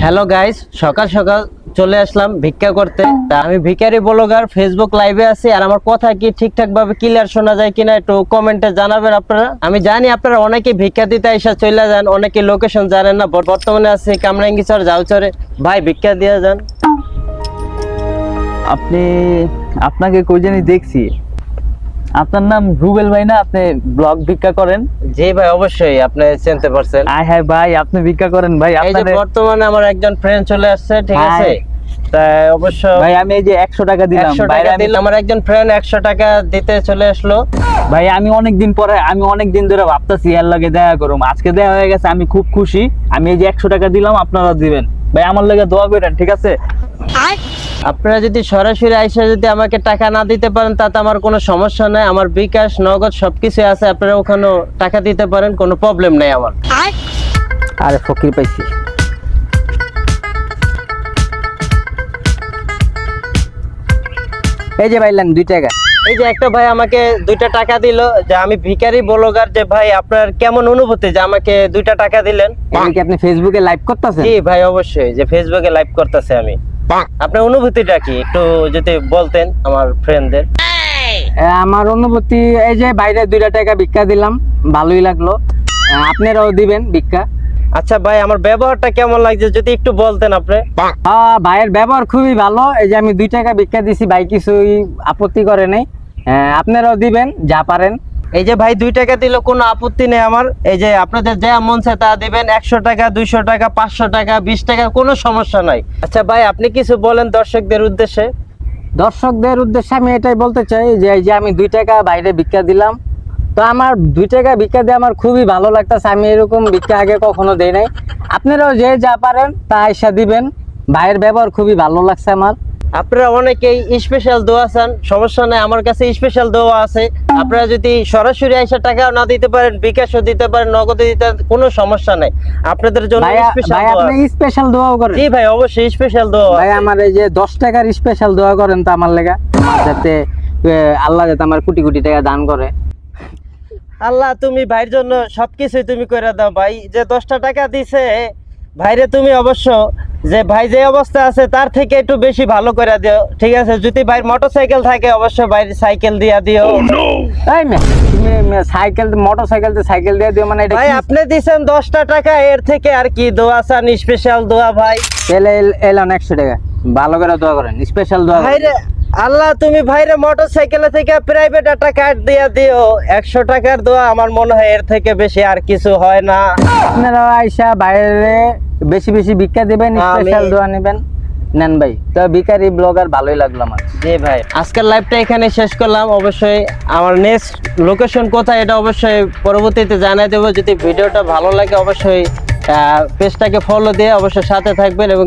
Hello guys সকাল সকাল চলে আসলাম ভিক্ষা করতে। তা আমি ভিখারি ব্লগার ফেসবুক লাইভে আছি, আর আমার কথা কি ঠিকঠাক ভাবে ক্লিয়ার শোনা যায় কিনা একটু কমেন্টে জানাবেন আপনারা। আমি জানি আপনারা অনেকে ভিক্ষা দিতে এসে চলে যান, অনেকে লোকেশন জানেন না। বর- বর্তমানে আছি কামরাঙ্গিচর যাওচরে ভাই, ভিক্ষা দিয়ে যান। আপনি, আপনাকে কই জানি দেখছি। আপনার নাম রুবেল ভাই না? আপনি ব্লগ ভিক্ষা করেন? জি ভাই অবশ্যই আপনি চিনতে পারছেন। আয় হ্যাঁ ভাই আপনি ভিক্ষা করেন ভাই এই যে বর্তমানে আমার একজন ফ্রেন্ড চলে আসছে ঠিক। আছে? তাই অবশ্য ভাই আমি এই যে একশো টাকা দিলাম। একশো বাইরে টাকা আমি- দিল আমার একজন ফ্রেন্ড একশো টাকা দিতে চলে আসলো। ভাই আমি অনেক দিন পরে আমি অনেক দিন ধরে ভাবতেছি এর লগে দেখা করুম। আজকে দেয়া হয়ে গেছে আমি খুব খুশি। আমি এই যে একশো টাকা দিলাম আপনারা দিবেন। ভাই আমার লগে দোয়া করেন ঠিক আছে? আপনারা যদি সরাসরি আইসা যদি আমাকে টাকা না দিতে পারেন তাতে আমার কোনো সমস্যা নাই। আমার বিকাশ নগদ সবকিছু আছে আপনারা ওখানেও টাকা দিতে পারেন কোনো প্রবলেম নাই আমার। আরে ফকির পাইছি। এই যে ভাইলাম দুই টাকা। এই যে একটা ভাই আমাকে দুইটা টাকা দিল যে আমি ভিখারি ব্লগার যে ভাই আপনার কেমন অনুভূতি যে আমাকে দুইটা টাকা দিলেন? কি আপনি ফেসবুকে লাইভ করতেছেন? জি ভাই অবশ্যই। যে ফেসবুকে লাইভ করতেছে আমি। আপনার অনুভূতিটা কি? একটু যদি বলতেন আমার ফ্রেন্ডদের আমার অনুভূতি এই যে বাইরে দুইটা টাকা ভিক্ষা দিলাম ভালোই লাগল। আপনারাও দিবেন ভিক্ষা। আচ্ছা ভাই আমার ব্যবহারটা কেমন লাগছে? যদি একটু বলতেন আপনি। আহ, ভাইয়ের ব্যবহার খুবই ভালো। এই যে আমি দুই টাকা ভিক্ষা দিছি ভাই কিছুই আপত্তি করে নেই। আহ, আপনারাও দিবেন যা পারেন। এই যে ভাই দুই টাকা দিল, কোনো আপত্তি নেই আমার। এই যে আপনাদের যা মন চায় তা দিবেন, একশো টাকা, দুইশো টাকা, পাঁচশো টাকা, বিশ টাকা, কোনো সমস্যা নাই। আচ্ছা ভাই, আপনি কিছু বলেন দর্শকদের উদ্দেশ্যে। দর্শকদের উদ্দেশ্যে আমি এটাই বলতে চাই যে, এই যে আমি দুই টাকা বাইরে ভিক্ষা দিলাম, তো আমার দুই টাকা ভিক্ষা দিয়ে আমার খুবই ভালো লাগতেছে। আমি এরকম ভিক্ষা আগে কখনো দেই নাই। আপনারাও যে যা পারেন তা আইসা দিবেন। ভাইয়ের ব্যবহার খুবই ভালো লাগছে আমার। আপনারা অনেকেই স্পেশাল দোয়া চান সমস্যা নাই আমার কাছে স্পেশাল দোয়া আছে। আপনারা যদি সরাসরি এসে টাকা না দিতে পারেন বিকাশও দিতে পারেন নগদে দিতে কোনো সমস্যা নাই। আপনাদের জন্য স্পেশাল ভাই দোয়া। আপনি স্পেশাল দোয়াও করেন। জি ভাই অবশ্যই স্পেশাল দোয়া ভাই আমার এই যে দশ টাকার স্পেশাল দোয়া করেন তো আমার লেগা যাতে আল্লাহ যাতে আমার কোটি কোটি টাকা দান করে। আল্লাহ তুমি ভাইয়ের জন্য সবকিছুই তুমি করে দাও ভাই। যে দশটা টাকা দিছে ভাইরে তুমি অবশ্য যে ভাই যে অবস্থা আছে তার থেকে একটু বেশি ভালো করে দিও ঠিক আছে? যদি ভাইয়ের মোটর সাইকেল থাকে অবশ্য ভাইয়ের সাইকেল দিয়া দিও। তাই মে তুমি সাইকেল মোটর সাইকেল সাইকেল দিয়ে দিও মানে এটা ভাই আপনি দিছেন দশটা টাকা এর থেকে আর কি দোয়া চান স্পেশাল দোয়া ভাই? এলে এলাম একশো টাকা। ভালো করে দোয়া করেন স্পেশাল দোয়া। ভাইরে আল্লাহ তুমি ভাইরে মোটর সাইকেলে থেকে প্রাইভেট একটা কার্ড দিয়া দিও। একশো টাকার দোয়া আমার মনে হয় এর থেকে বেশি আর কিছু হয় না। আপনারা আইসা বাইরে বেশি বেশি ভিক্ষা দিবেন স্পেশাল দোয়া নেবেন। নেন ভাই তো ভিকারি ব্লগার ভালোই লাগল আমার। জি ভাই আজকের লাইভটা এখানে শেষ করলাম। অবশ্যই আমার নেক্সট লোকেশন কোথায় এটা অবশ্যই পরবর্তীতে জানাই দেবো। যদি ভিডিওটা ভালো লাগে অবশ্যই পেজটাকে ফলো দিয়ে অবশ্যই সাথে থাকবেন এবং